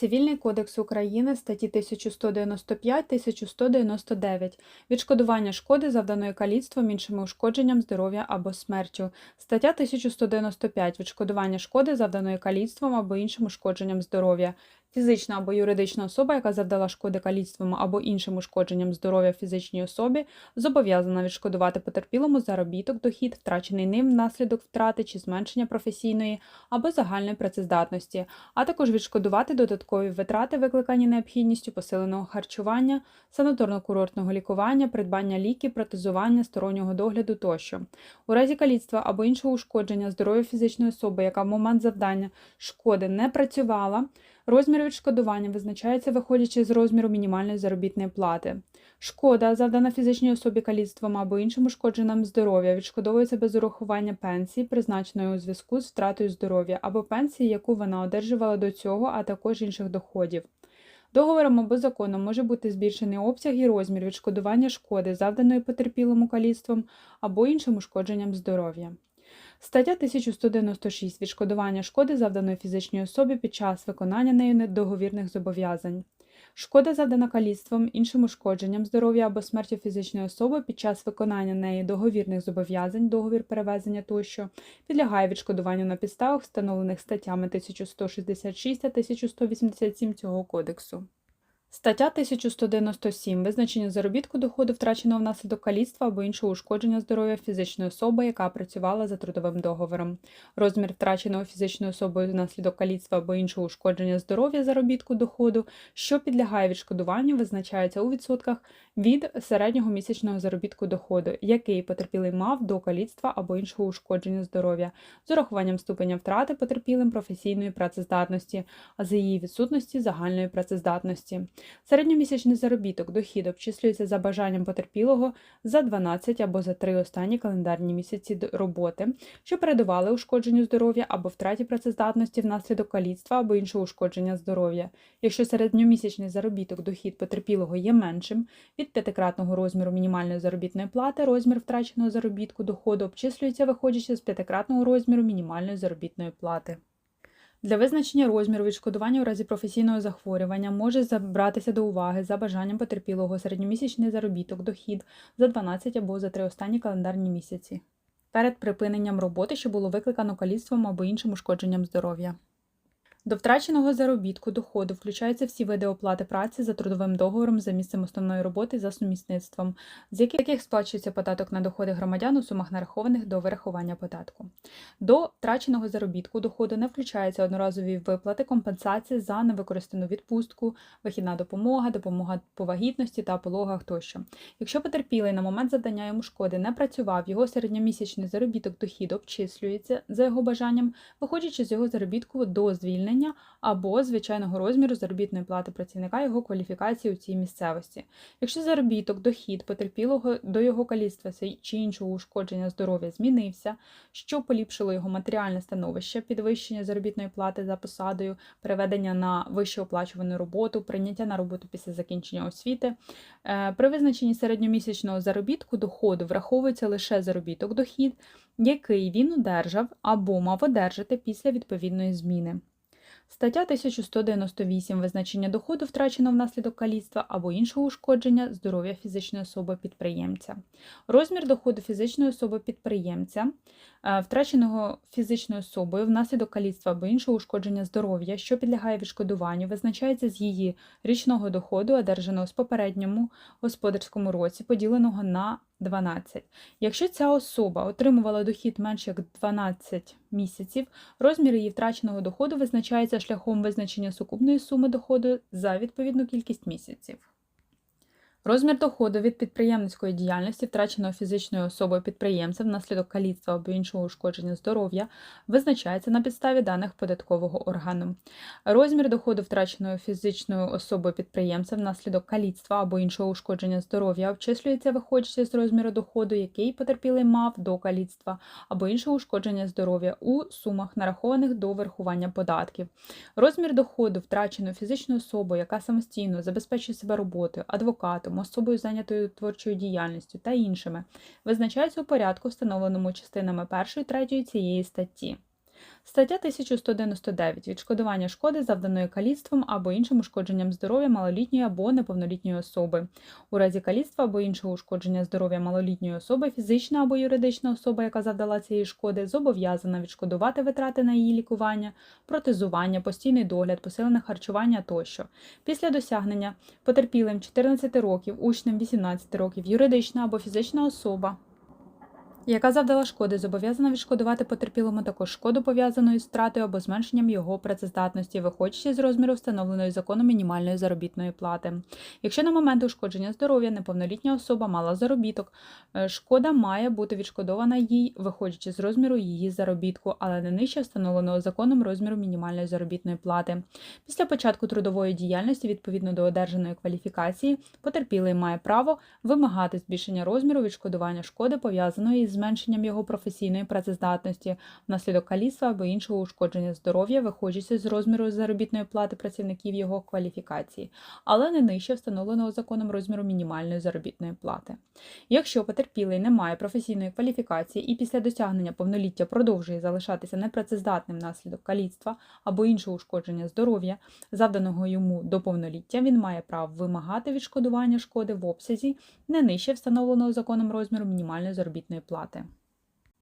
Цивільний кодекс України, статті 1195-1199. Відшкодування шкоди, завданої каліцтвом, іншими ушкодженням здоров'я або смертю. Стаття 1195. Відшкодування шкоди, завданої каліцтвом або іншим ушкодженням здоров'я. Фізична або юридична особа, яка завдала шкоди каліцтвом або іншим ушкодженням здоров'я фізичній особі, зобов'язана відшкодувати потерпілому заробіток, дохід, втрачений ним внаслідок втрати чи зменшення професійної або загальної працездатності, а також відшкодувати додаткові витрати, викликані необхідністю посиленого харчування, санаторно-курортного лікування, придбання ліків, протезування, стороннього догляду тощо. У разі каліцтва або іншого ушкодження здоров'я фізичної особи, яка в момент завдання шкоди не працювала, Розмір відшкодування визначається виходячи з розміру мінімальної заробітної плати. Шкода, завдана фізичній особі каліцтвом або іншим ушкодженням здоров'я, відшкодовується без урахування пенсії, призначеної у зв'язку з втратою здоров'я, або пенсії, яку вона одержувала до цього, а також інших доходів. Договором або законом може бути збільшений обсяг і розмір відшкодування шкоди, завданої потерпілому каліцтвом або іншим ушкодженням здоров'я. Стаття 1196. Відшкодування шкоди, завданої фізичній особі під час виконання нею договірних зобов'язань. Шкода завдана каліцтвом, іншим ушкодженням здоров'я або смертю фізичної особи під час виконання неї договірних зобов'язань, договір перевезення тощо, підлягає відшкодуванню на підставах, встановлених статтями 1166 та 1187 цього кодексу. Стаття 1197. Визначення заробітку доходу, втраченого внаслідок каліцтва або іншого ушкодження здоров'я фізичної особи, яка працювала за трудовим договором. Розмір втраченого фізичною особою внаслідок каліцтва або іншого ушкодження здоров'я заробітку доходу, що підлягає відшкодуванню, визначається у відсотках від середнього місячного заробітку доходу, який потерпілий мав до каліцтва або іншого ушкодження здоров'я, з урахуванням ступеня втрати потерпілим професійної працездатності, а за її відсутності загальної працездатності. Середньомісячний заробіток дохід обчислюється за бажанням потерпілого за 12 або за 3 останні календарні місяці роботи, що передували ушкодженню здоров'я або втраті працездатності внаслідок каліцтва або іншого ушкодження здоров'я. Якщо середньомісячний заробіток дохід потерпілого є меншим від п'ятикратного розміру мінімальної заробітної плати, розмір втраченого заробітку доходу обчислюється, виходячи з п'ятикратного розміру мінімальної заробітної плати. Для визначення розміру відшкодування у разі професійного захворювання може забратися до уваги за бажанням потерпілого середньомісячний заробіток, дохід за 12 або за 3 останні календарні місяці перед припиненням роботи, що було викликано каліцтвом або іншим ушкодженням здоров'я. До втраченого заробітку доходу включаються всі види оплати праці за трудовим договором за місцем основної роботи за сумісництвом, з яких сплачується податок на доходи громадян у сумах нарахованих до вирахування податку. До втраченого заробітку доходу не включаються одноразові виплати компенсації за невикористану відпустку, вихідна допомога, допомога по вагітності та пологах тощо. Якщо потерпілий на момент завдання йому шкоди не працював, його середньомісячний заробіток дохід обчислюється за його бажанням, виходячи з його заробітку до звільнення звільнення або звичайного розміру заробітної плати працівника його кваліфікації у цій місцевості. Якщо заробіток, дохід потерпілого до його каліцтва чи іншого ушкодження здоров'я змінився, що поліпшило його матеріальне становище, підвищення заробітної плати за посадою, переведення на вище оплачувану роботу, прийняття на роботу після закінчення освіти. Е, при визначенні середньомісячного заробітку доходу враховується лише заробіток дохід, який він одержав або мав одержати після відповідної зміни. Стаття 1198 визначення доходу, втраченого внаслідок каліцтва або іншого ушкодження здоров'я фізичної особи підприємця. Розмір доходу фізичної особи підприємця, е, втраченого фізичною особою внаслідок каліцтва або іншого ушкодження здоров'я, що підлягає відшкодуванню, визначається з її річного доходу, одержаного з попередньому господарському році, поділеного на 12. Якщо ця особа отримувала дохід менше як 12 місяців, розмір її втраченого доходу визначається шляхом визначення сукупної суми доходу за відповідну кількість місяців. Розмір доходу від підприємницької діяльності, втраченого фізичною особою підприємця внаслідок каліцтва або іншого ушкодження здоров'я, визначається на підставі даних податкового органу. Розмір доходу втраченої фізичною особою підприємця внаслідок каліцтва або іншого ушкодження здоров'я обчислюється, виходячи з розміру доходу, який потерпілий мав до каліцтва або іншого ушкодження здоров'я у сумах, нарахованих до вирахування податків. Розмір доходу втраченої фізичною особою, яка самостійно забезпечує себе роботою, адвокатом адвокатом, особою зайнятою творчою діяльністю та іншими, визначаються у порядку, встановленому частинами 1 і 3 цієї статті. Стаття 1199. Відшкодування шкоди, завданої каліцтвом або іншим ушкодженням здоров'я малолітньої або неповнолітньої особи. У разі каліцтва або іншого ушкодження здоров'я малолітньої особи, фізична або юридична особа, яка завдала цієї шкоди, зобов'язана відшкодувати витрати на її лікування, протезування, постійний догляд, посилене харчування тощо. Після досягнення потерпілим 14 років, учнем 18 років, юридична або фізична особа, яка завдала шкоди, зобов'язана відшкодувати потерпілому також шкоду, пов'язану із втратою або зменшенням його працездатності, виходячи з розміру встановленої законом мінімальної заробітної плати. Якщо на момент ушкодження здоров'я неповнолітня особа мала заробіток, е, шкода має бути відшкодована їй, виходячи з розміру її заробітку, але не нижче встановленого законом розміру мінімальної заробітної плати. Після початку трудової діяльності, відповідно до одержаної кваліфікації, потерпілий має право вимагати збільшення розміру відшкодування шкоди, пов'язаної із зменшенням його професійної працездатності внаслідок каліцтва або іншого ушкодження здоров'я, виходячи з розміру заробітної плати працівників його кваліфікації, але не нижче встановленого законом розміру мінімальної заробітної плати. Якщо потерпілий не має професійної кваліфікації і після досягнення повноліття продовжує залишатися непрацездатним внаслідок каліцтва або іншого ушкодження здоров'я, завданого йому до повноліття, він має право вимагати відшкодування шкоди в обсязі не нижче встановленого законом розміру мінімальної заробітної плати. toate.